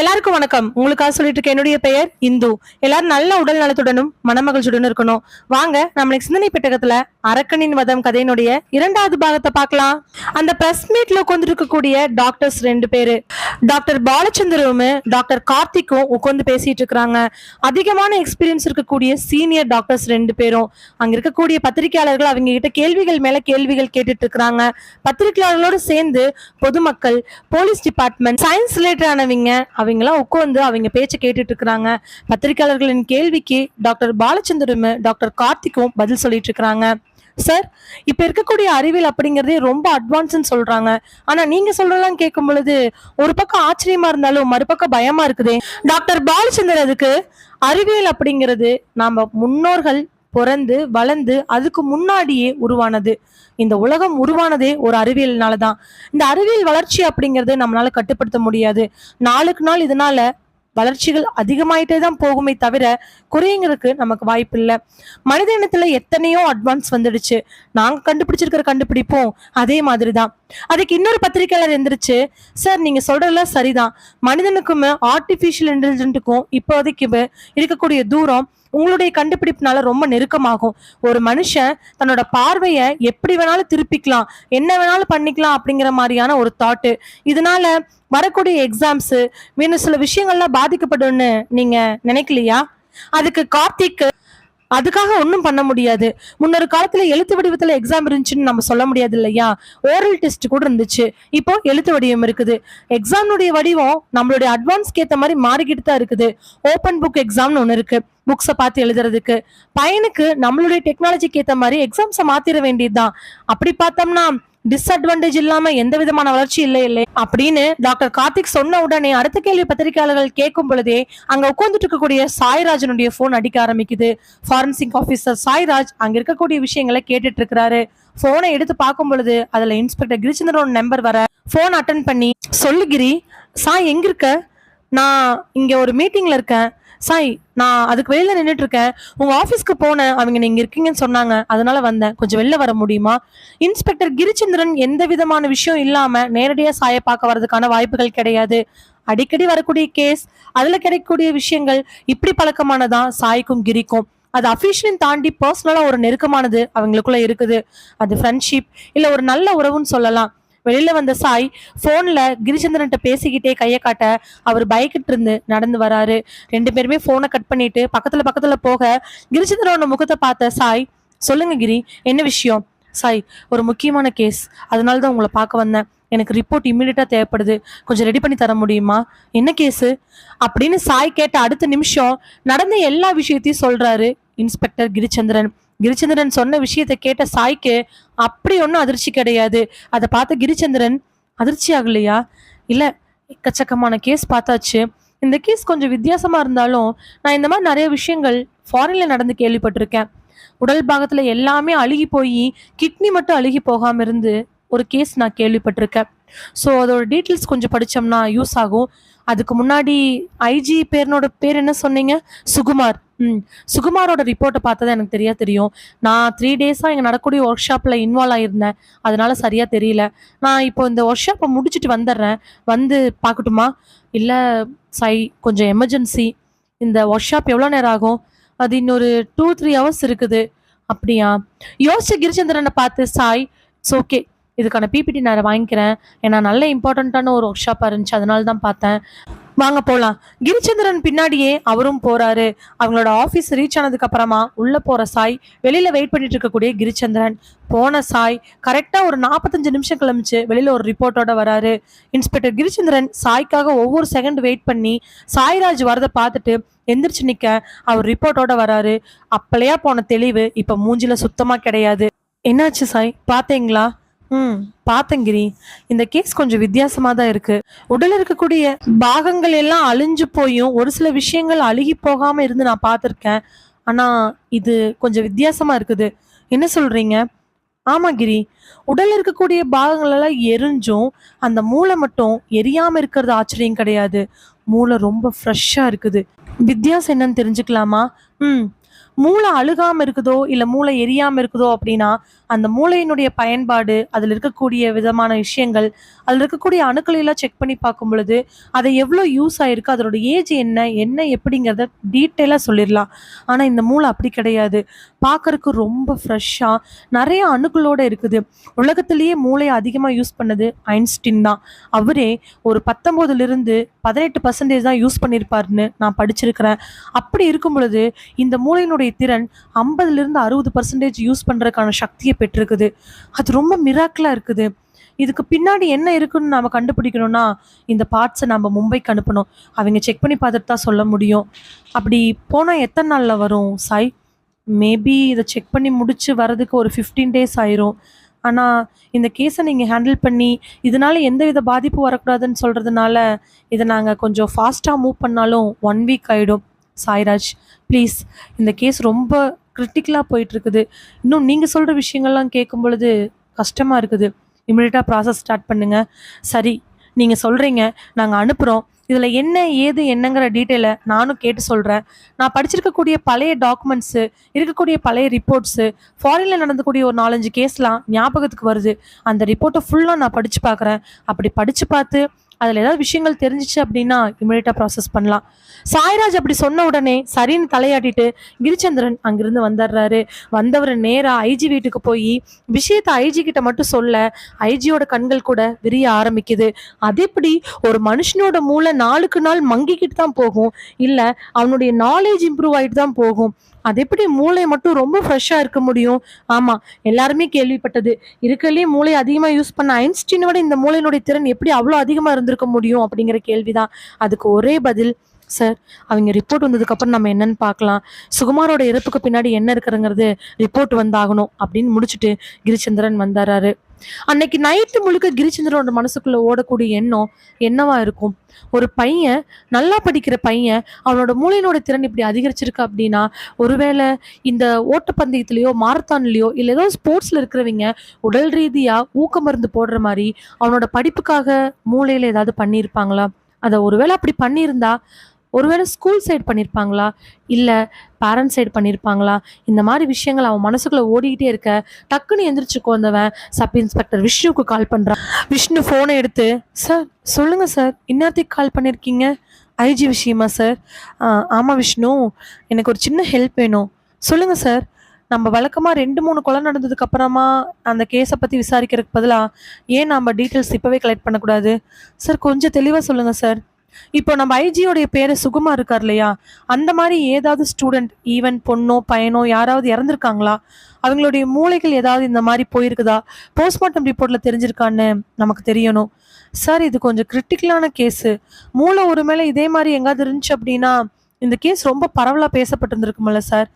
எல்லாருக்கும் வணக்கம். உங்களுக்காக சொல்லிட்டு இருக்க என்னுடைய பெயர் இந்து. எல்லாரும் நல்ல உடல் நலத்துடனும் மனமகிழ்ச்சியுடனும் இருக்கணும். வாங்க நம்மளுக்கு சிந்தனை பெட்டகத்துல அரக்கனின் வதம் கதையினுடைய இரண்டாவது பாகத்தை பார்க்கலாம். அந்த பிரஸ் மீட்ல உட்கார்ந்து இருக்கக்கூடிய டாக்டர்ஸ் ரெண்டு பேரு. டாக்டர் பாலச்சந்திரவும் டாக்டர் கார்த்திக்கும் உட்கார்ந்து பேசிட்டு இருக்காங்க அதிகமான எக்ஸ்பீரியன்ஸ் இருக்கக்கூடிய சீனியர் டாக்டர்ஸ் ரெண்டு பேரும். அங்க இருக்கக்கூடிய பத்திரிகையாளர்கள் அவங்க கிட்ட கேள்விகள் மேல கேள்விகள் கேட்டுட்டு இருக்கிறாங்க. பத்திரிகையாளர்களோடு சேர்ந்து பொதுமக்கள் போலீஸ் டிபார்ட்மெண்ட் சயின்ஸ் ரிலேட்டட் அவங்களாம் உட்காந்து அவங்க பேச்சை கேட்டுட்டு இருக்கிறாங்க. பத்திரிகையாளர்களின் கேள்விக்கு டாக்டர் பாலச்சந்திரமும் டாக்டர் கார்த்திக்கும் பதில் சொல்லிட்டு இருக்கிறாங்க. சார் இப்ப இருக்கக்கூடிய அறிவியல் அப்படிங்கறதே ரொம்ப அட்வான்ஸ்னு சொல்றாங்க. ஆனா நீங்க சொல்றதெல்லாம் கேட்கும் பொழுது ஒரு பக்கம் ஆச்சரியமா இருந்தாலும் மறுபக்கம் பயமா இருக்குதே. டாக்டர் பாலச்சந்தர் அதுக்கு அறிவியல் அப்படிங்கிறது நாம முன்னோர்கள் பிறந்து வளர்ந்து அதுக்கு முன்னாடியே உருவானது. இந்த உலகம் உருவானதே ஒரு அறிவியல்னால தான் இந்த அறிவியல் வளர்ச்சி அப்படிங்கிறது நம்மளால கட்டுப்படுத்த முடியாது. நாளுக்கு நாள் இதனால வளர்ச்சிகள் அதிகமாயிட்டே தான் போகுமே தவிர குறையுங்கிறதுக்கு நமக்கு வாய்ப்பு இல்லை மனித இனத்துல எத்தனையோ அட்வான்ஸ் வந்துடுச்சு. நாங்க கண்டுபிடிச்சிருக்கிற கண்டுபிடிப்போம் அதே மாதிரி தான் அதுக்கு இன்னொரு பத்திரிக்கையாளர் எந்திரிச்சு சார் நீங்க சொல்றதெல்லாம் சரிதான். மனிதனுக்குமே ஆர்டிஃபிஷியல் இன்டெலிஜென்ட்டுக்கும் இப்போதைக்கு இருக்கக்கூடிய தூரம் உங்களுடைய கண்டுபிடிப்புனால ரொம்ப நெருக்கமாகும். ஒரு மனுஷன் தன்னோட பார்வையை எப்படி வேணாலும் திருப்பிக்கலாம் என்ன வேணாலும் பண்ணிக்கலாம் அப்படிங்கிற மாதிரியான ஒரு தாட்டு இதனால வரக்கூடிய எக்ஸாம்ஸு இன்னும் சில விஷயங்கள்லாம் பாதிக்கப்படும்னு நீங்க நினைக்கலையா? அதுக்கு கார்த்திக் அதுக்காக ஒன்றும் பண்ண முடியாது. முன்னொரு காலத்துல எழுத்து வடிவத்துல எக்ஸாம் இருந்துச்சுன்னு நம்ம சொல்ல முடியாது இல்லையா? ஓரல் டெஸ்ட் கூட இருந்துச்சு. இப்போ எழுத்து வடிவம் இருக்குது. எக்ஸாம்னுடைய வடிவம் நம்மளுடைய அட்வான்ஸ்க்கு ஏற்ற மாதிரி மாறிக்கிட்டு தான் இருக்குது. ஓப்பன் புக் எக்ஸாம்னு ஒன்று இருக்கு. புக்ஸை பார்த்து எழுதுறதுக்கு. பையனுக்கு நம்மளுடைய டெக்னாலஜிக்கு ஏற்ற மாதிரி எக்ஸாம்ஸை மாத்திர வேண்டியதுதான். அப்படி பார்த்தோம்னா டிஸ்அட்வான்டேஜ் இல்லாம எந்த விதமான வளர்ச்சி இல்லை இல்லை. அப்படின்னு டாக்டர் கார்த்திக் சொன்ன உடனே அடுத்த கேள்வி பத்திரிகையாளர்கள் கேட்கும் பொழுதே அங்க உட்கார்ந்துட்டு இருக்கக்கூடிய சாய்ராஜனுடைய போன் அடிக்க ஆரம்பிக்குது. ஃபாரன்சிக் ஆபீசர் சாய்ராஜ் அங்க இருக்கக்கூடிய விஷயங்களை கேட்டுட்டு இருக்கிறாரு. போனை எடுத்து பார்க்கும் பொழுது அதுல இன்ஸ்பெக்டர் கிரிச்சந்திரோட நம்பர் வர போன் அட்டன் பண்ணி சொல்லுகிரி சாய் எங்க இருக்க? நான் இங்க ஒரு மீட்டிங்ல இருக்கேன். சாய் நான் அதுக்கு வெளியில நின்றுட்டு இருக்கேன் உங்க ஆஃபீஸ்க்கு போனேன். அவங்க நீங்க இருக்கீங்கன்னு சொன்னாங்க. அதனால வந்தேன். கொஞ்சம் வெளில வர முடியுமா? இன்ஸ்பெக்டர் கிரிச்சந்திரன் எந்த விதமான விஷயம் இல்லாம நேரடியா சாயை பார்க்க வர்றதுக்கான வாய்ப்புகள் கிடையாது. அடிக்கடி வரக்கூடிய கேஸ் அதுல கிடைக்கக்கூடிய விஷயங்கள் இப்படி பழக்கமானதான் சாய்க்கும் கிரிக்கும். அது அஃபிஷியலையும் தாண்டி பர்சனலாக ஒரு நெருக்கமானது அவங்களுக்குள்ள இருக்குது. அது ஃப்ரெண்ட்ஷிப் இல்லை ஒரு நல்ல உறவுன்னு சொல்லலாம். வெளியில வந்த சாய் போன்ல கிரிச்சந்திரன்ட்ட பேசிக்கிட்டே கையை காட்ட அவர் பயக்கிட்டு இருந்து நடந்து வராரு. ரெண்டு பேருமே போனை கட் பண்ணிட்டு பக்கத்துல பக்கத்துல போக கிரிச்சந்திரனோட முகத்தை பார்த்த சாய் சொல்லுங்க கிரி என்ன விஷயம்? சாய் ஒரு முக்கியமான கேஸ் அதனால தான் உங்களை பார்க்க வந்தேன். எனக்கு ரிப்போர்ட் இம்மிடியட்டா தேவைப்படுது. கொஞ்சம் ரெடி பண்ணி தர முடியுமா? என்ன கேஸு அப்படின்னு சாய் கேட்ட அடுத்த நிமிஷம் நடந்த எல்லா விஷயத்தையும் சொல்றாரு இன்ஸ்பெக்டர் கிரிச்சந்திரன் கிரிச்சந்திரன் சொன்ன விஷயத்தை கேட்ட சாய்க்கு அப்படி ஒன்றும் அதிர்ச்சி கிடையாது. அதை பார்த்த கிரிச்சந்திரன் அதிர்ச்சி ஆகலையா? இல்லை எக்கச்சக்கமான கேஸ் பார்த்தாச்சு. இந்த கேஸ் கொஞ்சம் வித்தியாசமாக இருந்தாலும் நான் இந்த மாதிரி நிறைய விஷயங்கள் ஃபாரின்ல நடந்து கேள்விப்பட்டிருக்கேன். உடல் பாகத்தில் எல்லாமே அழுகி போய் கிட்னி மட்டும் அழுகி போகாமல் இருந்து ஒரு கேஸ் நான் கேள்விப்பட்டிருக்கேன். ஸோ அதோட டீட்டெயில்ஸ் கொஞ்சம் படித்தோம்னா யூஸ் ஆகும். அதுக்கு முன்னாடி ஐஜி பேரனோட பேர் என்ன சொன்னீங்க? சுகுமார். ம். சுகுமாரோட ரிப்போர்ட்டை பார்த்தா எனக்கு தெரியா தெரியும். நான் த்ரீ டேஸாக இங்கே நடக்கூடிய ஒர்க் ஷாப்பில் இன்வால்வ் ஆகியிருந்தேன் அதனால சரியாக தெரியல. நான் இப்போ இந்த ஒர்க் ஷாப்பை முடிச்சுட்டு வந்துடுறேன். வந்து பார்க்கட்டுமா? இல்லை சை கொஞ்சம் எமர்ஜென்சி இந்த ஒர்க் ஷாப் எவ்வளோ நேரம் ஆகும்? அது இன்னொரு டூ த்ரீ ஹவர்ஸ் இருக்குது. அப்படியா? யோசிச்ச கிரிச்சந்திரனை பார்த்து சாய் இட்ஸ் ஓகே இதுக்கான பிபிடி நான் வாங்கிக்கிறேன். ஏன்னா நல்ல இம்பார்ட்டண்ட்டான ஒரு ஒர்க் ஷாப்பாக இருந்துச்சு. அதனால தான் பார்த்தேன். வாங்க போலாம். கிரிச்சந்திரன் பின்னாடியே அவரும் போறாரு. அவங்களோட ஆஃபீஸ் ரீச் ஆனதுக்கு அப்புறமா உள்ள போற சாய் வெளியில வெயிட் பண்ணிட்டு இருக்கக்கூடிய கிரிச்சந்திரன். போன சாய் கரெக்டா ஒரு நாற்பத்தஞ்சு நிமிஷம் கிளம்பிச்சு வெளியில ஒரு ரிப்போர்ட்டோட வராரு. இன்ஸ்பெக்டர் கிரிச்சந்திரன் சாய்க்காக ஒவ்வொரு செகண்ட் வெயிட் பண்ணி சாய்ராஜ் வரதை பார்த்துட்டு எந்திரிச்சு நிக்க அவர் ரிப்போர்ட்டோட வராரு. அப்பளையா போன தெளிவு இப்ப மூஞ்சில சுத்தமா கிடையாது. என்னாச்சு சாய்? பாத்தீங்களா ம். பாத்தங்கிரி இந்த கேஸ் கொஞ்சம் வித்தியாசமா தான் இருக்கு. உடல் இருக்கக்கூடிய பாகங்கள் எல்லாம் அழிஞ்சு போயும் ஒரு சில விஷயங்கள் அழுகி போகாம இருந்து நான் பார்த்துருக்கேன் ஆனா இது கொஞ்சம் வித்தியாசமா இருக்குது. என்ன சொல்றீங்க? ஆமா கிரி. உடல் இருக்கக்கூடிய பாகங்கள் எல்லாம் எரிஞ்சும் அந்த மூளை மட்டும் எரியாம இருக்கிறது ஆச்சரியம் கிடையாது. மூளை ரொம்ப ஃப்ரெஷ்ஷா இருக்குது. வித்தியாசம் என்னன்னு தெரிஞ்சுக்கலாமா? ம். மூளை அழுகாமல் இருக்குதோ இல்லை மூளை எரியாமல் இருக்குதோ அப்படின்னா அந்த மூளையினுடைய பயன்பாடு அதில் இருக்கக்கூடிய விதமான விஷயங்கள் அதில் இருக்கக்கூடிய அணுக்களையெல்லாம் செக் பண்ணி பார்க்கும் பொழுது அதை எவ்வளோ யூஸ் ஆகிருக்கு அதோட ஏஜ் என்ன என்ன எப்படிங்கிறத டீட்டெயிலாக சொல்லிடலாம். ஆனால் இந்த மூளை அப்படி கிடையாது. பார்க்கறக்கு ரொம்ப ஃப்ரெஷ்ஷாக நிறைய அணுக்களோடு இருக்குது. உலகத்திலேயே மூளையை அதிகமாக யூஸ் பண்ணது ஐன்ஸ்டின் தான். அவரே ஒரு பத்தொம்போதுலேருந்து பதினெட்டு பர்சன்டேஜ் தான் யூஸ் பண்ணியிருப்பாருன்னு நான் படிச்சிருக்கிறேன். அப்படி இருக்கும் பொழுது இந்த மூளையினுடைய திறன் ஐம்பதுலேருந்து அறுபது பர்சன்டேஜ் யூஸ் பண்ணுறதுக்கான சக்தியை பெற்றிருக்குது. அது ரொம்ப மிராக்கலாக இருக்குது. இதுக்கு பின்னாடி என்ன இருக்குன்னு நம்ம கண்டுபிடிக்கணும்னா இந்த பார்ட்ஸை நம்ம மும்பைக்கு அனுப்பணும். அவங்க செக் பண்ணி பார்த்துட்டு தான் சொல்ல முடியும். அப்படி போனால் எத்தனை நாளில் வரும் சாய்? மேபி இதை செக் பண்ணி முடித்து வரதுக்கு ஒரு ஃபிஃப்டீன் டேஸ் ஆயிரும். ஆனால் இந்த கேஸை நீங்கள் ஹேண்டில் பண்ணி இதனால எந்த வித பாதிப்பு வரக்கூடாதுன்னு சொல்கிறதுனால இதை நாங்கள் கொஞ்சம் ஃபாஸ்ட்டாக மூவ் பண்ணாலும் ஒன் வீக் ஆகிடும் சாய்ராஜ். ப்ளீஸ் இந்த கேஸ் ரொம்ப கிரிட்டிக்கலாக போயிட்டுருக்குது. இன்னும் நீங்கள் சொல்கிற விஷயங்கள்லாம் கேட்கும் பொழுது கஷ்டமாக இருக்குது இமிடியட்டாக ப்ராசஸ் ஸ்டார்ட் பண்ணுங்கள் சரி நீங்கள் சொல்கிறீங்க நாங்கள் அனுப்புகிறோம் இதில் என்ன ஏது என்னங்கிற டீட்டெயிலை நானும் கேட்டு சொல்கிறேன் நான் படிச்சிருக்கக்கூடிய பழைய டாக்குமெண்ட்ஸு இருக்கக்கூடிய பழைய ரிப்போர்ட்ஸு ஃபாரினில் நடந்தக்கூடிய ஒரு நாலஞ்சு கேஸ்லாம் ஞாபகத்துக்கு வருது. அந்த ரிப்போர்ட்டை ஃபுல்லாக நான் படித்து பார்க்குறேன். அப்படி படித்து பார்த்து அதில் ஏதாவது விஷயங்கள் தெரிஞ்சிச்சு அப்படின்னா இமிடியட்டாக ப்ராசஸ் பண்ணலாம். சாய்ராஜ் அப்படி சொன்ன உடனே சரின்னு தலையாட்டிட்டு கிரிச்சந்திரன் அங்கிருந்து வந்துடுறாரு. வந்தவர் நேராக ஐஜி வீட்டுக்கு போய் விஷயத்தை ஐஜி கிட்ட மட்டும் சொல்ல ஐஜியோட கண்கள் கூட விரிய ஆரம்பிக்குது. அது எப்படி? ஒரு மனுஷனோட மூளை நாளுக்கு நாள் மங்கிக்கிட்டு தான் போகும். இல்லை அவனுடைய நாலேஜ் இம்ப்ரூவ் ஆகிட்டு தான் போகும். அது எப்படி மூளை மட்டும் ரொம்ப ஃப்ரெஷ்ஷாக இருக்க முடியும்? ஆமாம் எல்லாருமே கேள்விப்பட்டது. இருக்கறதுலயே மூளை அதிகமாக யூஸ் பண்ண ஐன்ஸ்டீனோட இந்த மூளையினுடைய திறன் எப்படி அவ்வளோ அதிகமாக இருந்திருக்க முடியும் அப்படிங்கிற கேள்விதான். அதுக்கு ஒரே பதில் சார் அவங்க ரிப்போர்ட் வந்ததுக்கப்புறம் நம்ம என்னன்னு பார்க்கலாம். சுகுமாரோட இறப்புக்கு பின்னாடி என்ன இருக்கிறங்கிறது ரிப்போர்ட் வந்தாகணும் அப்படின்னு முடிச்சுட்டு கிரிச்சந்திரன் வந்தாராரு அன்னைக்கு நைட்டு முழுக்க கிரிச்சந்திரனோட மனசுக்குள்ள ஓடக்கூடிய எண்ணம் என்னவா இருக்கும்? ஒரு பையன் நல்லா படிக்கிற பையன் அவனோட மூளையினோட திறன் இப்படி அதிகரிச்சிருக்கு அப்படின்னா ஒருவேளை இந்த ஓட்டப்பந்தயத்திலேயோ மாரத்தான்லேயோ இல்லை ஏதோ ஸ்போர்ட்ஸில் இருக்கிறவங்க உடல் ரீதியாக ஊக்க மருந்து போடுற மாதிரி அவனோட படிப்புக்காக மூளையில் ஏதாவது பண்ணியிருப்பாங்களா? அதை ஒருவேளை அப்படி பண்ணியிருந்தா ஒருவேளை ஸ்கூல் சைடு பண்ணியிருப்பாங்களா இல்லை பேரண்ட்ஸ் சைடு பண்ணியிருப்பாங்களா இந்த மாதிரி விஷயங்கள் அவன் மனசுக்குள்ளே ஓடிக்கிட்டே இருக்க. டக்குன்னு எந்திரிச்சுக்கோ வந்தவன். சப் இன்ஸ்பெக்டர் விஷ்ணுவுக்கு கால் பண்ணுறான் விஷ்ணு ஃபோனை எடுத்து சார் சொல்லுங்கள் சார் இன்னத்துக்கு கால் பண்ணியிருக்கீங்க ஐஜி விஷயமா சார் ஆமாம் விஷ்ணு. எனக்கு ஒரு சின்ன ஹெல்ப் வேணும். சொல்லுங்கள் சார் நம்ம வழக்கமாக ரெண்டு மூணு கொலை நடந்ததுக்கு அப்புறமா அந்த கேஸை பற்றி விசாரிக்கிறதுக்கு பதிலாக ஏன் நம்ம டீட்டெயில்ஸ் இப்போவே கலெக்ட் பண்ணக்கூடாது? சார் கொஞ்சம் தெளிவாக சொல்லுங்கள் சார் இப்போ நம்ம ஐஜியோடைய பேர் சுகுமா இருக்கார் இல்லையா? அந்த மாதிரி ஏதாவது ஸ்டூடெண்ட் ஈவன் பொண்ணோ பையனோ யாராவது இறந்துருக்காங்களா? அவங்களுடைய மூளைகள் ஏதாவது இந்த மாதிரி போயிருக்குதா? போஸ்ட்மார்ட்டம் ரிப்போர்ட்ல தெரிஞ்சிருக்கான்னு நமக்கு தெரியணும். சார் இது கொஞ்சம் கிரிட்டிக்கலான கேஸு மூளை ஒரு மேலே இதே மாதிரி எங்காவது இருந்துச்சு அப்படின்னா இந்த கேஸ் ரொம்ப பரவலாக பேசப்பட்டிருந்திருக்குமல்ல சார்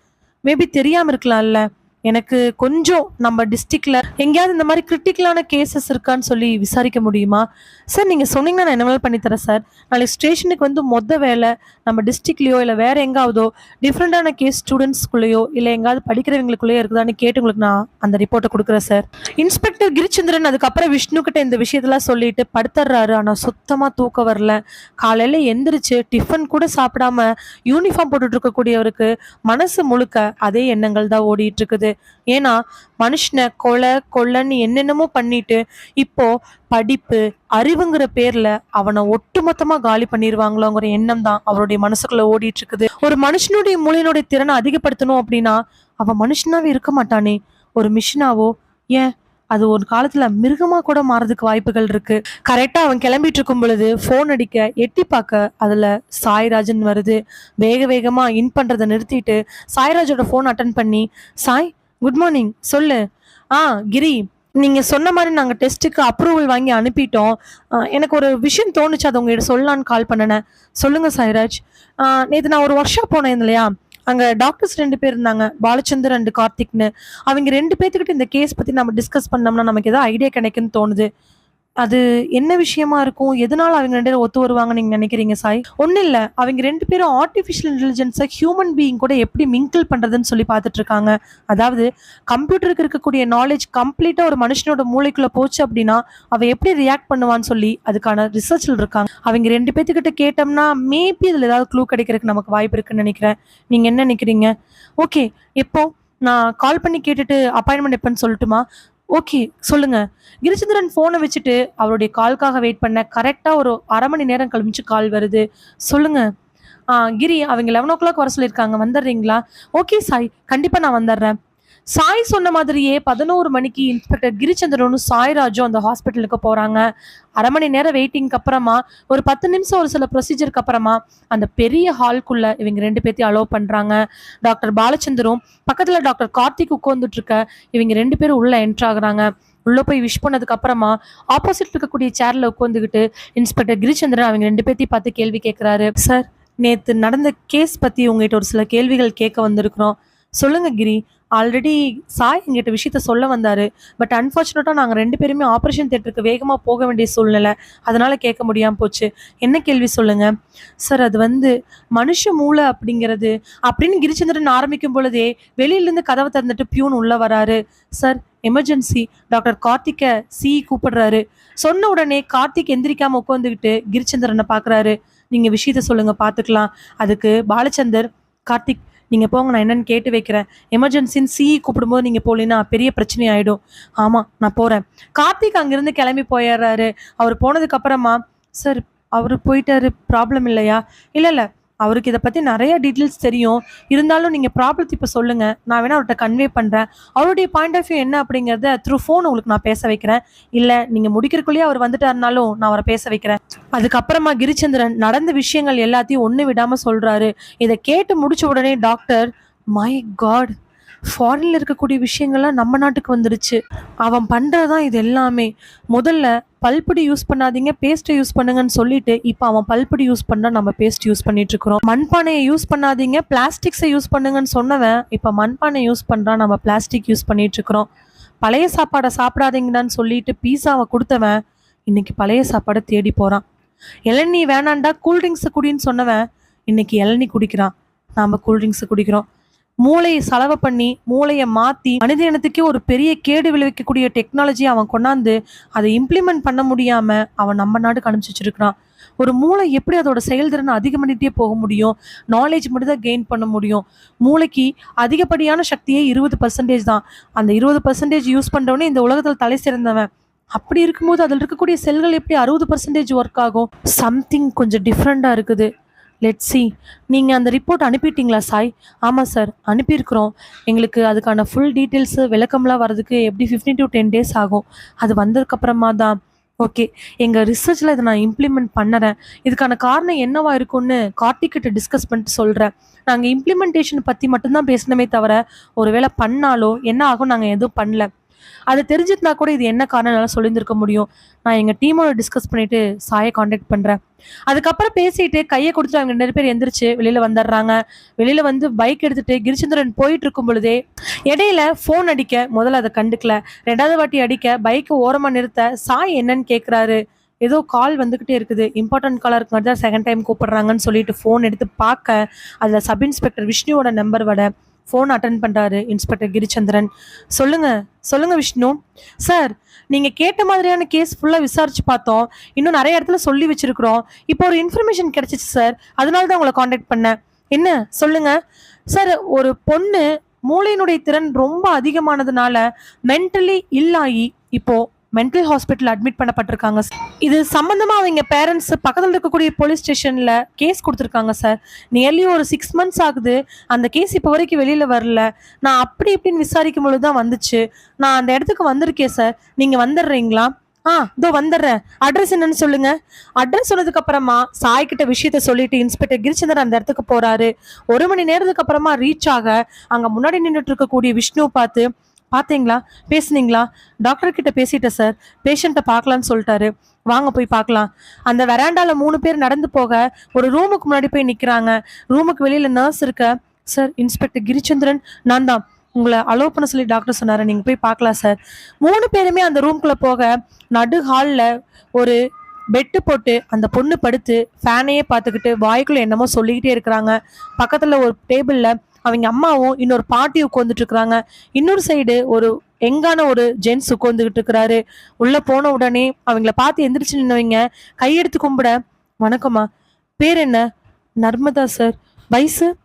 மேபி தெரியாமல் இருக்கலாம்ல எனக்கு கொஞ்சம் நம்ம டிஸ்ட்ரிக்டில் எங்கேயாவது இந்த மாதிரி கிரிட்டிக்கலான கேசஸ் இருக்கான்னு சொல்லி விசாரிக்க முடியுமா? சார் நீங்கள் சொன்னீங்கன்னா நான் என்ன பண்ணித்தரேன் சார் நாளைக்கு ஸ்டேஷனுக்கு வந்து மொத்த வேலை நம்ம டிஸ்ட்ரிக்ட்லேயோ இல்லை வேறு எங்காவதோ டிஃப்ரெண்ட்டான கேஸ் ஸ்டூடெண்ட்ஸ்குள்ளேயோ இல்லை எங்காவது படிக்கிறவங்களுக்குள்ளேயோ இருக்குதான்னு கேட்டு உங்களுக்கு நான் அந்த ரிப்போர்ட்டை கொடுக்குறேன் சார் இன்ஸ்பெக்டர் கிரிச்சந்திரன் அதுக்கப்புறம் விஷ்ணு கிட்ட இந்த விஷயத்தெல்லாம் சொல்லிட்டு படுத்துடுறாரு ஆனால் சுத்தமாக தூக்கம் வரல. காலையில் எந்திரிச்சு டிஃபன் கூட சாப்பிடாம யூனிஃபார்ம் போட்டுட்டு இருக்கக்கூடியவருக்கு மனசு முழுக்க அதே எண்ணங்கள் தான் ஓடிட்டு இருக்குது. ஏன்னா மனுஷனை கொலை கொள்ளைன்னு என்னென்னமோ பண்ணிட்டு இப்போ படிப்பு அறிவுங்கிற பேர்ல அவனை ஒட்டுமொத்தமா காலி பண்ணிடுவாங்களோங்கிற எண்ணம் தான் அவருடைய மனசுக்குள்ள ஓடிட்டு இருக்குது ஒரு மனுஷனுடைய மூளையினுடைய திறனை அதிகப்படுத்தணும் அப்படின்னா அவன் மனுஷனாவே இருக்க மாட்டானே. ஒரு மிஷினாவோ ஏன்? அது ஒரு காலத்துல மிருகமா கூட மாறதுக்கு வாய்ப்புகள் இருக்கு. கரெக்டா அவன் கிளம்பிட்டு இருக்கும் பொழுது போன் அடிக்க எட்டி பார்க்க அதுல சாய்ராஜன் வருது. வேக வேகமா இன் பண்றதை நிறுத்திட்டு சாய்ராஜோட ஃபோன் அட்டன் பண்ணி சாய் குட் மார்னிங் சொல்லு. ஆ கிரி நீங்கள் சொன்ன மாதிரி நாங்கள் டெஸ்ட்டுக்கு அப்ரூவல் வாங்கி அனுப்பிட்டோம். எனக்கு ஒரு விஷயம் தோணுச்சு. அதை உங்ககிட்ட சொல்லலான்னு கால் பண்ணினேன். சொல்லுங்கள் சாய்ராஜ். நேற்று நான் ஒரு ஒர்க் ஷாப் போனேன் இல்லையா? அங்கே டாக்டர்ஸ் ரெண்டு பேர் இருந்தாங்க. பாலச்சந்தர் அண்ட் கார்த்திக்னு. அவங்க ரெண்டு பேர்த்துக்கிட்ட இந்த கேஸ் பற்றி நம்ம டிஸ்கஸ் பண்ணோம்னா நமக்கு எதாவது ஐடியா கிடைக்குன்னு தோணுது. அது என்ன விஷயமா இருக்கும்? எதனால அவங்க ரெண்டு பேரும் ஒத்து வருவாங்கன்னு நீங்க நினைக்கிறீங்க சாய்? ஒண்ணும் இல்ல. அவங்க ரெண்டு பேரும் ஆர்டிஃபிஷியல் இன்டெலிஜென்ஸை ஹியூமன் பீயிங் கூட எப்படி மிங்கிள் பண்றதுன்னு சொல்லி பார்த்துட்டு இருக்காங்க. அதாவது கம்ப்யூட்டருக்கு இருக்கக்கூடிய நாலேஜ் கம்ப்ளீட்டா ஒரு மனுஷனோட மூளைக்குள்ள போச்சு அப்படின்னா, அவ எப்படி ரியாக்ட் பண்ணுவான்னு சொல்லி அதுக்கான ரிசர்ச்ல இருக்காங்க. அவங்க ரெண்டு பேத்துக்கிட்ட கேட்டோம்னா, மேபி இதுல ஏதாவது க்ளூ கிடைக்கிறதுக்கு நமக்கு வாய்ப்பு இருக்குன்னு நினைக்கிறேன். நீங்க என்ன நினைக்கிறீங்க? ஓகே. எப்போ? நான் கால் பண்ணி கேட்டுட்டு அப்பாயின்மெண்ட் எப்பன்னு சொல்லட்டுமா? ஓகே. சொல்லுங்க. கிரிச்சந்திரன் ஃபோனை வச்சுட்டு அவருடைய கால்க்காக வெயிட் பண்ண கரெக்டாக ஒரு அரை மணி நேரம் கழிச்சு கால் வருது. சொல்லுங்க. ஆ கிரி அவங்க 11:00 வர சொல்லியிருக்காங்க. வந்துடுறீங்களா? ஓகே சாய். கண்டிப்பாக நான் வந்துடுறேன். சாய் சொன்ன மாதிரியே 11 மணிக்கு இன்ஸ்பெக்டர் கிரிச்சந்திரனும், சாய்ராஜும் அந்த ஹாஸ்பிட்டலுக்கு போகிறாங்க அரை மணி நேரம் வெயிட்டிங்க்கு அப்புறமா, ஒரு 10 நிமிஷம் ஒரு சில ப்ரொசீஜருக்கு அப்புறமா, அந்த பெரிய ஹால்குள்ளே இவங்க ரெண்டு பேர்த்தையும் அலோவ் பண்ணுறாங்க டாக்டர் பாலச்சந்தரும், பக்கத்தில் டாக்டர் கார்த்திக் உட்காந்துட்ருக்க இவங்க ரெண்டு பேரும் உள்ளே என்டர் ஆகுறாங்க. போய் விஷ் பண்ணதுக்கு அப்புறமா, ஆப்போசிட் இருக்கக்கூடிய சேரில் உட்காந்துக்கிட்டு இன்ஸ்பெக்டர் கிரிச்சந்திரன் அவங்க ரெண்டு பேர்த்தையும் பார்த்து கேள்வி கேட்குறாரு சார், நேற்று நடந்த கேஸ் பற்றி உங்ககிட்ட ஒரு சில கேள்விகள் கேட்க வந்திருக்கிறோம். சொல்லுங்கள் கிரி. ஆல்ரெடி சாய் எங்கிட்ட விஷயத்த சொல்ல வந்தார் பட் அன்ஃபார்ச்சுனேட்டாக நாங்கள் ரெண்டு பேருமே ஆப்ரேஷன் தேட்டருக்கு வேகமாக போக வேண்டிய சூழ்நிலை. அதனால் கேட்க முடியாமல் போச்சு. என்ன கேள்வி சொல்லுங்கள் சார் அது வந்து மனுஷ மூளை அப்படிங்கிறது அப்படின்னு கிரிச்சந்திரன் ஆரம்பிக்கும் பொழுதே, வெளியிலேருந்து கதவை திறந்துட்டு பியூன் உள்ளே வராரு. சார் எமர்ஜென்சி டாக்டர் கார்த்திக்கை சிஇ கூப்பிடுறாரு. சொன்ன உடனே கார்த்திக் எந்திரிக்காமல் உட்காந்துக்கிட்டு கிரிச்சந்திரனை பார்க்குறாரு. நீங்கள் விஷயத்த சொல்லுங்கள் பார்த்துக்கலாம். அதுக்கு பாலச்சந்தர், கார்த்திக் நீங்கள் போங்க நான் என்னென்னு கேட்டு வைக்கிறேன். எமர்ஜென்சின்னு சிஇ கூப்பிடும்போது நீங்கள் போகலைன்னா பெரிய பிரச்சனை ஆகிடும் ஆமாம் நான் போகிறேன் கார்த்திக் அங்கேருந்து கிளம்பி போயிடுறாரு. அவர் போனதுக்கப்புறமா சார் அவர் போயிட்டாரு. ப்ராப்ளம் இல்லையா? இல்லை இல்லை அவருக்கு இதை பற்றி நிறைய டீட்டெயில்ஸ் தெரியும். இருந்தாலும் நீங்கள் ப்ராப்ளத்தை இப்போ சொல்லுங்க. நான் வேணா அவர்கிட்ட கன்வே பண்ணுறேன் அவருடைய பாயிண்ட் ஆஃப் வியூ என்ன அப்படிங்கிறத த்ரூ ஃபோன் உங்களுக்கு நான் பேச வைக்கிறேன். இல்லை நீங்கள் முடிக்கிறக்குள்ளேயே அவர் வந்துட்டாருனாலும் நான் அவரை பேச வைக்கிறேன். அதுக்கப்புறமா கிரிச்சந்திரன் நடந்த விஷயங்கள் எல்லாத்தையும் ஒன்று விடாமல் சொல்கிறாரு இதை கேட்டு முடிச்ச உடனே டாக்டர், மை காட்! ஃபாரின்ல இருக்கக்கூடிய விஷயங்கள்லாம் நம்ம நாட்டுக்கு வந்துருச்சு. அவன் பண்ணுறதான் இது எல்லாமே. முதல்ல பல்படி யூஸ் பண்ணாதீங்க, பேஸ்ட்டை யூஸ் பண்ணுங்கன்னு சொல்லிட்டு, இப்போ அவன் பல்படி யூஸ் பண்ணா நம்ம பேஸ்ட் யூஸ் பண்ணிட்டு இருக்கிறோம். மண்பானையை யூஸ் பண்ணாதீங்க, பிளாஸ்டிக்ஸை யூஸ் பண்ணுங்கன்னு சொன்னவன், இப்போ மண்பானை யூஸ் பண்ணுறான் நம்ம பிளாஸ்டிக் யூஸ் பண்ணிட்டு இருக்கிறோம். பழைய சாப்பாடை சாப்பிடாதீங்கடான்னு சொல்லிட்டு பீஸாவை கொடுத்தவன் இன்னைக்கு பழைய சாப்பாடை தேடி போகிறான் இளநீ வேணாண்டா கூல்ட்ரிங்க்ஸை குடின்னு சொன்னவன், இன்னைக்கு இளநீ குடிக்கிறான். நாம் கூல்ட்ரிங்க்ஸை குடிக்கிறோம். மூளையை செலவு பண்ணி, மூளையை மாற்றி மனித இனத்துக்கே ஒரு பெரிய கேடு விளைவிக்கக்கூடிய டெக்னாலஜியை அவன் கொண்டாந்து, அதை இம்ப்ளிமெண்ட் பண்ண முடியாமல் அவன் நம்ம நாட்டுக்கு அனுப்பிச்சி வச்சிருக்கிறான். ஒரு மூளை எப்படி அதோட செயல்திறனை அதிகம் பண்ணிட்டே போக முடியும்? நாலேஜ் மட்டும் தான் கெயின் பண்ண முடியும். மூளைக்கு அதிகப்படியான சக்தியே 20% தான். அந்த 20% யூஸ் பண்ணுறவனே இந்த உலகத்தில் தலை சிறந்தவன். அப்படி இருக்கும்போது அதில் இருக்கக்கூடிய செல்கள் எப்படி 60% ஒர்க் ஆகும்? சம்திங் கொஞ்சம் டிஃப்ரெண்ட்டாக இருக்குது. Let see. நீங்கள் அந்த ரிப்போர்ட் அனுப்பிட்டீங்களா சாய்? ஆமாம் சார். அனுப்பியிருக்கிறோம். எங்களுக்கு அதுக்கான ஃபுல் டீட்டெயில்ஸு விளக்கம்லாம் வரதுக்கு எப்படி 15 டூ 10 டேஸ் ஆகும். அது வந்ததுக்கப்புறமா தான் ஓகே. எங்கள் ரிசர்ச்சில் இதை நான் இம்ப்ளிமெண்ட் பண்ணுறேன் இதுக்கான காரணம் என்னவா இருக்கும்னு கார்த்திக்கிட்ட டிஸ்கஸ் பண்ணிட்டு சொல்கிறேன் நாங்கள் இம்ப்ளிமெண்டேஷன் பற்றி மட்டும் தான் பேசினோமே தவிர, ஒருவேள பண்ணாலோ என்ன ஆகும் நாங்கள் எதுவும் பண்ணல. அது தெரிஞ்சிருந்தா கூட இது என்ன காரணம்னு என்னால சொல்லியிருந்திருக்க முடியும். நான் எங்கள் டீமோட டிஸ்கஸ் பண்ணிட்டு சாயை காண்டாக்ட் பண்ணுறேன் அதுக்கப்புறம் பேசிட்டு கையை கொடுத்துட்டு அவங்க நிறைய பேர் எந்திரிச்சு வெளியில வந்துடுறாங்க. வெளியில வந்து பைக் எடுத்துட்டு கிரிச்சந்திரன் போயிட்டு இருக்கும் பொழுதே, இடையில ஃபோன் அடிக்க முதல்ல அதை கண்டுக்கல. ரெண்டாவது வாட்டி அடிக்க பைக்கை ஓரமா நிறுத்த, சாய் என்னன்னு கேட்குறாரு. ஏதோ கால் வந்துக்கிட்டே இருக்குது. இம்பார்ட்டன்ட் காலாக இருக்குங்காட்டி தான் செகண்ட் டைம் கூப்பிடுறாங்கன்னு சொல்லிட்டு ஃபோன் எடுத்து பார்க்க, அதில் சப் இன்ஸ்பெக்டர் விஷ்ணுவோட நம்பர் வட ஃபோன் அட்டன் பண்ணுறாரு இன்ஸ்பெக்டர் கிரிச்சந்திரன். சொல்லுங்கள் சொல்லுங்கள் விஷ்ணு. சார், நீங்கள் கேட்ட மாதிரியான கேஸ் ஃபுல்லாக விசாரித்து பார்த்தோம். இன்னும் நிறைய இடத்துல சொல்லி வச்சுருக்குறோம் இப்போ ஒரு இன்ஃபர்மேஷன் கிடைச்சிச்சு சார். அதனால தான் உங்களை காண்டாக்ட் பண்ணேன். என்ன? சொல்லுங்கள் சார் ஒரு பொண்ணு மூளையினுடைய திறன் ரொம்ப அதிகமானதுனால, மென்டலி இல்லாகி ஆயி, மென்டல் ஹாஸ்பிட்டல் அட்மிட் பண்ணப்பட்டிருக்காங்க இது சம்பந்தமா அவங்க பேரண்ட்ஸ் பக்கத்தில் இருக்கக்கூடிய போலீஸ் ஸ்டேஷன்ல கேஸ் கொடுத்துருக்காங்க சார். நியர்லி ஒரு சிக்ஸ் மந்த்ஸ் ஆகுது. அந்த கேஸ் இப்போ வரைக்கும் வெளியில வரல. நான் அப்படி இப்படின்னு விசாரிக்கும் பொழுது தான் வந்துச்சு. நான் அந்த இடத்துக்கு வந்திருக்கேன் சார். நீங்க வந்துடுறீங்களா? ஆ இதோ வந்துடுறேன். அட்ரஸ் என்னன்னு சொல்லுங்க. அட்ரஸ் சொன்னதுக்கு அப்புறமா சாய் கிட்ட விஷயத்த சொல்லிட்டு இன்ஸ்பெக்டர் கிரிச்சந்திரன் அந்த இடத்துக்கு போறாரு. ஒரு மணி நேரத்துக்கு அப்புறமா ரீச் ஆக, அங்க முன்னாடி நின்றுட்டு இருக்கக்கூடிய விஷ்ணு பார்த்து, பார்த்தீங்களா? பேசுனீங்களா? டாக்டர் கிட்ட பேசிட்டேன் சார். பேஷண்ட்டை பார்க்கலான்னு சொல்லிட்டாரு வாங்க போய் பார்க்கலாம். அந்த வெராண்டாவில் மூணு பேர் நடந்து போக, ஒரு ரூமுக்கு முன்னாடி போய் நிற்கிறாங்க ரூமுக்கு வெளியில் நர்ஸ் இருக்க, சார் இன்ஸ்பெக்டர் கிரிச்சந்திரன் நான் தான். உங்களை அலோவ் பண்ண சொல்லி டாக்டர் சொன்னார் நீங்கள் போய் பார்க்கலாம் சார் மூணு பேருமே அந்த ரூம்குள்ளே போக நடு ஹாலில் ஒரு பெட்டு போட்டு அந்த பொண்ணு படுத்து ஃபேனையே பார்த்துக்கிட்டு வாய்க்குள்ளே என்னமோ சொல்லிக்கிட்டே இருக்கிறாங்க பக்கத்தில் ஒரு டேபிளில் அவங்க அம்மாவும் இன்னொரு பாட்டி உட்காந்துட்டு இருக்கிறாங்க இன்னொரு சைடு ஒரு எங்கான ஒரு ஜென்ஸ் உட்காந்துக்கிட்டு இருக்கிறாரு உள்ள போன உடனே அவங்கள பார்த்து எந்திரிச்சு நின்னவங்க கையெடுத்து கும்பிட வணக்கம்மா பேர் என்ன? நர்மதா சார் வயசு?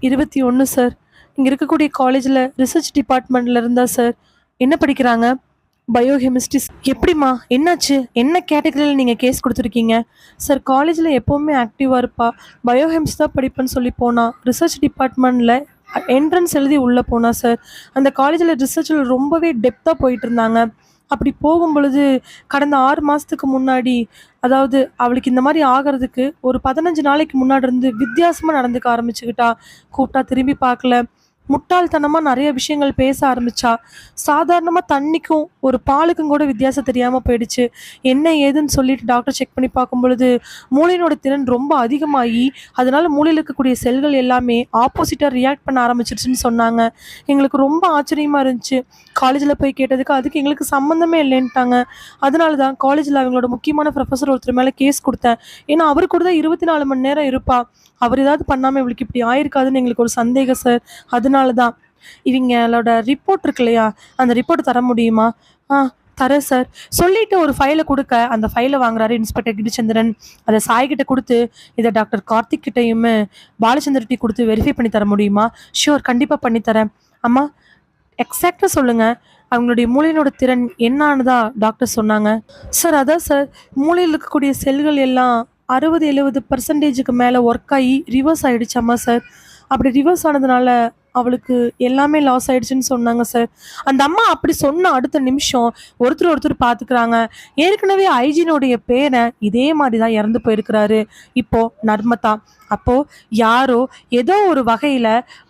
இருபத்தி ஒன்று சார் இங்கே இருக்கக்கூடிய காலேஜில் ரிசர்ச் டிபார்ட்மெண்ட்ல இருந்தா சார் என்ன படிக்கிறாங்க? பயோகெமிஸ்ட்ரி எப்படிம்மா? என்னாச்சு? என்ன கேட்டகரியில் நீங்கள் கேஸ் கொடுத்துருக்கீங்க? சார் காலேஜில் எப்போவுமே ஆக்டிவாக இருப்பா. பயோகெமிஸ்ட் தான் படிப்பேன்னு சொல்லி போனால் ரிசர்ச் டிபார்ட்மெண்ட்டில் என்ட்ரன்ஸ் எழுதி உள்ளே போனா சார் அந்த காலேஜில் ரிசர்ச்சில் ரொம்பவே டெப்த்தாக போயிட்டு இருந்தாங்க. அப்படி போகும் பொழுது கடந்த ஆறு மாதத்துக்கு முன்னாடி அதாவது அவளுக்கு இந்த மாதிரி ஆகிறதுக்கு ஒரு பதினஞ்சு நாளைக்கு முன்னாடி இருந்து வித்தியாசமாக நடந்துக்க ஆரம்பிச்சுக்கிட்டா. கூப்பிட்டா திரும்பி பார்க்கல. முட்டாள்தனமாக நிறைய விஷயங்கள் பேச ஆரம்பிச்சா சாதாரணமாக தண்ணிக்கும் ஒரு பாலுக்கும் கூட வித்தியாசம் தெரியாமல் போயிடுச்சு. என்ன ஏதுன்னு சொல்லிட்டு டாக்டர் செக் பண்ணி பார்க்கும் பொழுது மூளையினோட திறன் ரொம்ப அதிகமாகி அதனால மூளையில் இருக்கக்கூடிய செல்கள் எல்லாமே ஆப்போசிட்டாக ரியாக்ட் பண்ண ஆரம்பிச்சிருச்சுன்னு சொன்னாங்க. எங்களுக்கு ரொம்ப ஆச்சரியமாக இருந்துச்சு. காலேஜில் போய் கேட்டதுக்கு அதுக்கு எங்களுக்கு சம்மந்தமே இல்லைன்ட்டாங்க. அதனால தான் காலேஜில் அவங்களோட முக்கியமான ப்ரொஃபஸர் ஒருத்தர் மேலே கேஸ் கொடுத்தேன். ஏன்னா அவர் கூட தான் இருபத்தி நாலு மணி நேரம் இருப்பா. அவர் ஏதாவது பண்ணாமல் இவளுக்கு இப்படி ஆயிருக்காதுன்னு எங்களுக்கு ஒரு சந்தேகம் சார் அதனால தான் இவங்களோட ரிப்போர்ட் இருக்கு இல்லையா? அந்த ரிப்போர்ட் தர முடியுமா? ஆ தரேன் சார் சொல்லிட்டு ஒரு ஃபைலை கொடுக்க அந்த ஃபைலை வாங்குறாரு இன்ஸ்பெக்டர் கிரிச்சந்திரன். அதை சாய்கிட்ட கொடுத்து இதை டாக்டர் கார்த்திக் கிட்டையும் பாலச்சந்திரட்டி கொடுத்து வெரிஃபை பண்ணி தர முடியுமா? ஷியோர் கண்டிப்பாக பண்ணித்தரேன் அம்மா எக்ஸாக்டாக சொல்லுங்கள் அவங்களுடைய மூளையினோட திறன் என்னானதா டாக்டர் சொன்னாங்க. சார் அதான் சார் மூளையில் இருக்கக்கூடிய செல்கள் எல்லாம் அறுபது எழுபது பர்சன்டேஜுக்கு மேலே ஒர்க் ஆகி ரிவர்ஸ் ஆகிடுச்சாமா சார் அப்படி ரிவர்ஸ் ஆனதுனால அவளுக்கு எல்லாமே லாஸ் ஆயிடுச்சுன்னு சொன்னாங்க சார் அந்த அம்மா அப்படி சொன்ன அடுத்த நிமிஷம் ஒருத்தர் ஒருத்தர் பார்த்துக்கிறாங்க ஏற்கனவே ஐஜினுடைய பேரை இதே மாதிரி தான் இறந்து போயிருக்கிறாரு. இப்போ நர்மதா. அப்போ யாரோ ஏதோ ஒரு வகையில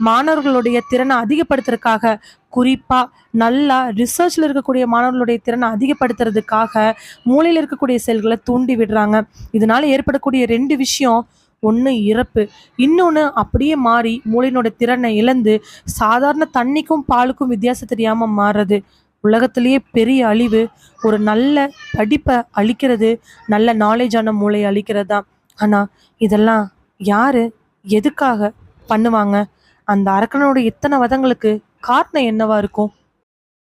மாணவர்களுடைய திறனை அதிகப்படுத்துறதுக்காக குறிப்பா நல்லா ரிசர்ச்ல இருக்கக்கூடிய மாணவர்களுடைய திறனை அதிகப்படுத்துறதுக்காக மூளையில் இருக்கக்கூடிய செல்களை தூண்டி விடுறாங்க. இதனால ஏற்படக்கூடிய ரெண்டு விஷயம் ஒன்று இறப்பு. இன்னொன்று அப்படியே மாறி மூளையினோட திறனை இழந்து சாதாரண தண்ணிக்கும் பாலுக்கும் வித்தியாசம் தெரியாமல் மாறுறது. உலகத்திலேயே பெரிய அழிவு. ஒரு நல்ல படிப்பை அழிக்கிறது நல்ல நாலேஜான மூளையை அழிக்கிறது தான். ஆனால் இதெல்லாம் யார் எதுக்காக பண்ணுவாங்க? அந்த அரக்கனோட இத்தனை வதங்களுக்கு காரணம் என்னவா இருக்கும்?